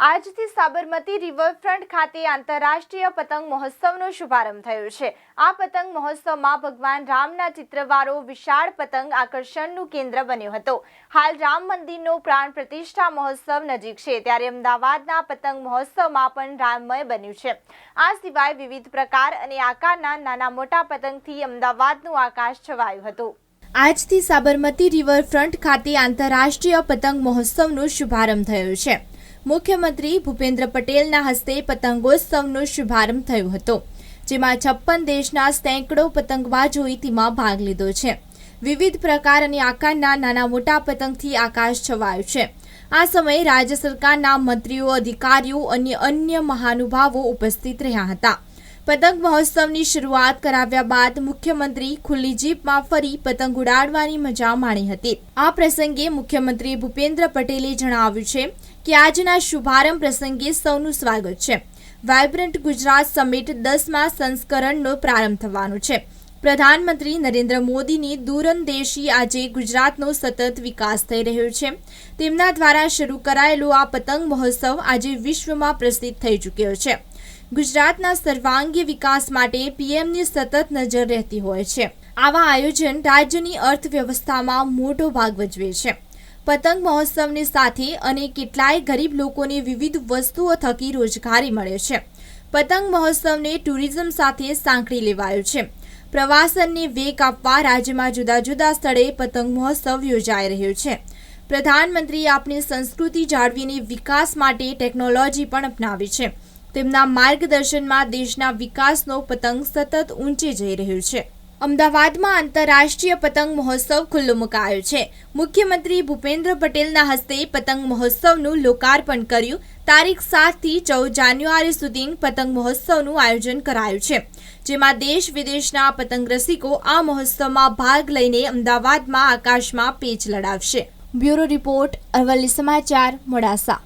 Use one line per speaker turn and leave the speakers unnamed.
આજથી સાબરમતી રિવરફ્રન્ટ ખાતે આંતરરાષ્ટ્રીય પતંગ મહોત્સવનો શુભારંભ થયો છે. આ પતંગ મહોત્સવમાં ભગવાન રામના ચિત્રવાળો વિશાળ પતંગ આકર્ષણનું કેન્દ્ર બન્યો હતો. હાલ રામ મંદિરનો પ્રાણ પ્રતિષ્ઠા મહોત્સવ નજીક છે, ત્યારે અમદાવાદના પતંગ મહોત્સવમાં પણ રામમય બન્યું છે. આ સિવાય વિવિધ પ્રકાર અને આકારના નાના મોટા પતંગથી અમદાવાદનું આકાશ છવાયું હતું. આજથી સાબરમતી રિવરફ્રન્ટ ખાતે આંતરરાષ્ટ્રીય પતંગ મહોત્સવનો શુભારંભ થયો છે. મુખ્યમંત્રી ભૂપેન્દ્ર પટેલના હસ્તે પતંગોત્સવનો શુભારંભ થયો હતો, જેમાં છપ્પન દેશના સેંકડો પતંગબાજોએ તેમાં ભાગ લીધો છે. વિવિધ પ્રકાર અને આકારના નાના મોટા પતંગથી આકાશ છવાયું છે. આ સમયે રાજ્ય સરકારના મંત્રીઓ, અધિકારીઓ અને અન્ય મહાનુભાવો ઉપસ્થિત રહ્યા હતા. પતંગ મહોત્સવની શરૂઆત કરાવ્યા બાદ મુખ્યમંત્રી ખુલ્લી જીપમાં ફરી પતંગ ઉડાડવાની મજા માણી હતી. આ પ્રસંગે મુખ્યમંત્રી ભૂપેન્દ્ર પટેલે જણાવ્યું છે કે આજના શુભારંભ પ્રસંગે સૌનું સ્વાગત છે. વાયબ્રન્ટ ગુજરાત સમિટ દસમા સંસ્કરણનો પ્રારંભ થવાનો છે. પ્રધાનમંત્રી નરેન્દ્ર મોદીની દૂરંદેશી આજે ગુજરાતનો સતત વિકાસ થઈ રહ્યો છે. તેમના દ્વારા શરૂ કરાયેલો આ પતંગ મહોત્સવ આજે વિશ્વમાં પ્રસિદ્ધ થઈ ચૂક્યો છે. ગુજરાતના સર્વાંગી વિકાસ માટે પીએમની સતત નજર રહેતી હોય છે. આવા આયોજન રાજ્યની અર્થવ્યવસ્થામાં મોટો ભાગ ભજવે છે. પતંગ મહોત્સવની સાથે અને કેટલાય ગરીબ લોકોને વિવિધ વસ્તુઓ થકી રોજગારી મળે છે. પતંગ મહોત્સવને ટુરિઝમ સાથે સાંકળી લેવાયો છે. પ્રવાસનને વેગ આપવા રાજ્યમાં જુદા જુદા સ્થળે પતંગ મહોત્સવ યોજાઈ રહ્યો છે. પ્રધાનમંત્રીએ આપણી સંસ્કૃતિ જાળવીને વિકાસ માટે ટેકનોલોજી પણ અપનાવી છે. તેમના માર્ગદર્શનમાં દેશના વિકાસનો પતંગ સતત ઊંચે જઈ રહ્યો છે. અમદાવાદમાં આંતરરાષ્ટ્રીય પતંગ મહોત્સવ ખુલ્લો મુકાયો છે. મુખ્યમંત્રી ભૂપેન્દ્ર પટેલના હસ્તે પતંગ મહોત્સવનું લોકાર્પણ કર્યું. તારીખ સાતથી ચૌદ જાન્યુઆરી સુધી પતંગ મહોત્સવનું આયોજન કરાયું છે. જેમાં દેશ વિદેશના પતંગ રસિકો આ મહોત્સવમાં ભાગ લઈને અમદાવાદમાં આકાશમાં પેચ લડાવશે. બ્યુરો રિપોર્ટ અરવલ્લી સમાચાર મોડાસા.